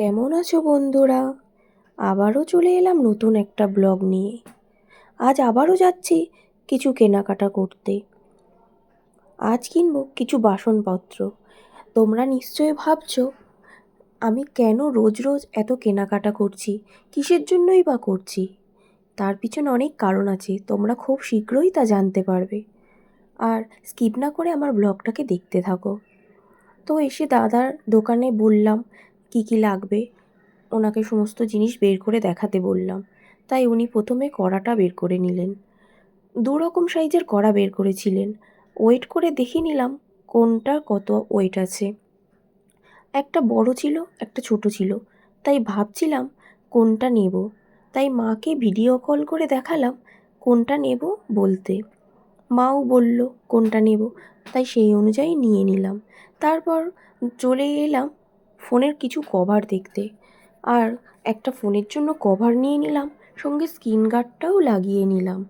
কেমন আছো বন্ধুরা? আবারও চলে এলাম নতুন একটা ব্লগ নিয়ে। আজ আবারও যাচ্ছি কিছু কেনাকাটা করতে। আজ কিনব কিছু বাসনপত্র। তোমরা নিশ্চয়ই ভাবছ, আমি কেন রোজ রোজ এত কেনাকাটা করছি? কিসের জন্যই বা করছি? তার পিছনে অনেক কারণ আছে, তোমরা খুব শীঘ্রই তা জানতে পারবে। আর স্কিপ না করে আমার ব্লগটাকে দেখতে থাকো। তো এসে দাদার দোকানে বললাম কী কী লাগবে? ওনাকে সমস্ত জিনিস বের করে দেখাতে বললাম। তাই উনি প্রথমে কড়াটা বের করে নিলেন। দু রকম সাইজের কড়া বের করেছিলেন। ওয়েট করে দেখে নিলাম কোনটার কত ওয়েট আছে। একটা বড় ছিল, একটা ছোট ছিল। তাই ভাবছিলাম কোনটা নেব। তাই মাকে ভিডিও কল করে দেখালাম কোনটা নেব বলতে। মাও বলল, কোনটা নেব? তাই সেই অনুযায়ী নিয়ে নিলাম। তারপর চলে এলাম ফোনের কিছু কভার দেখতে। আর একটা ফোনের জন্য কভার নিয়ে নিলাম, সঙ্গে স্ক্রিন গার্ডটাও লাগিয়ে নিলাম।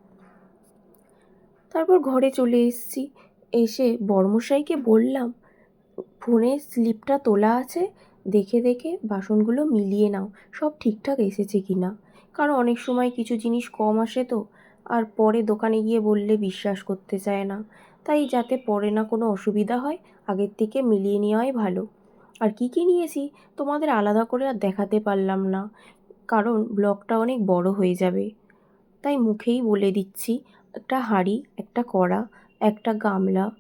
তারপর ঘরে চলে এসেছি। এসে বর্মশাইকে বললাম ফোনের স্লিপটা তোলা আছে, দেখে দেখে বাসনগুলো মিলিয়ে নাও, সব ঠিকঠাক এসেছে কি না কারণ অনেক সময় কিছু জিনিস কম আসে তো, আর পরে দোকানে গিয়ে বললে বিশ্বাস করতে চায় না। তাই যাতে পরে না কোনো অসুবিধা হয়, আগের থেকে মিলিয়ে নেওয়াই ভালো। আর কী কী নিয়েছি? তোমাদের আলাদা করে আর দেখাতে পারলাম না। কারণ ব্লগটা অনেক বড় হয়ে যাবে। তাই মুখেই বলে দিচ্ছি, একটা হাঁড়ি, একটা কড়া, একটা গামলা,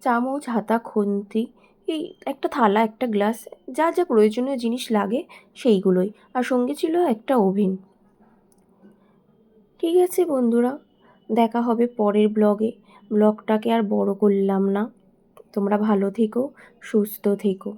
চামচ, হাতা, খুন্তি, এই একটা থালা, একটা গ্লাস, যা যা প্রয়োজনীয় জিনিস লাগে সেইগুলোই। আর সঙ্গে ছিল একটা ওভেন। ঠিক আছে বন্ধুরা, দেখা হবে পরের ব্লগে। ব্লগটাকে আর বড় করলাম না। তোমরা ভালো থেকো, সুস্থ থেকো।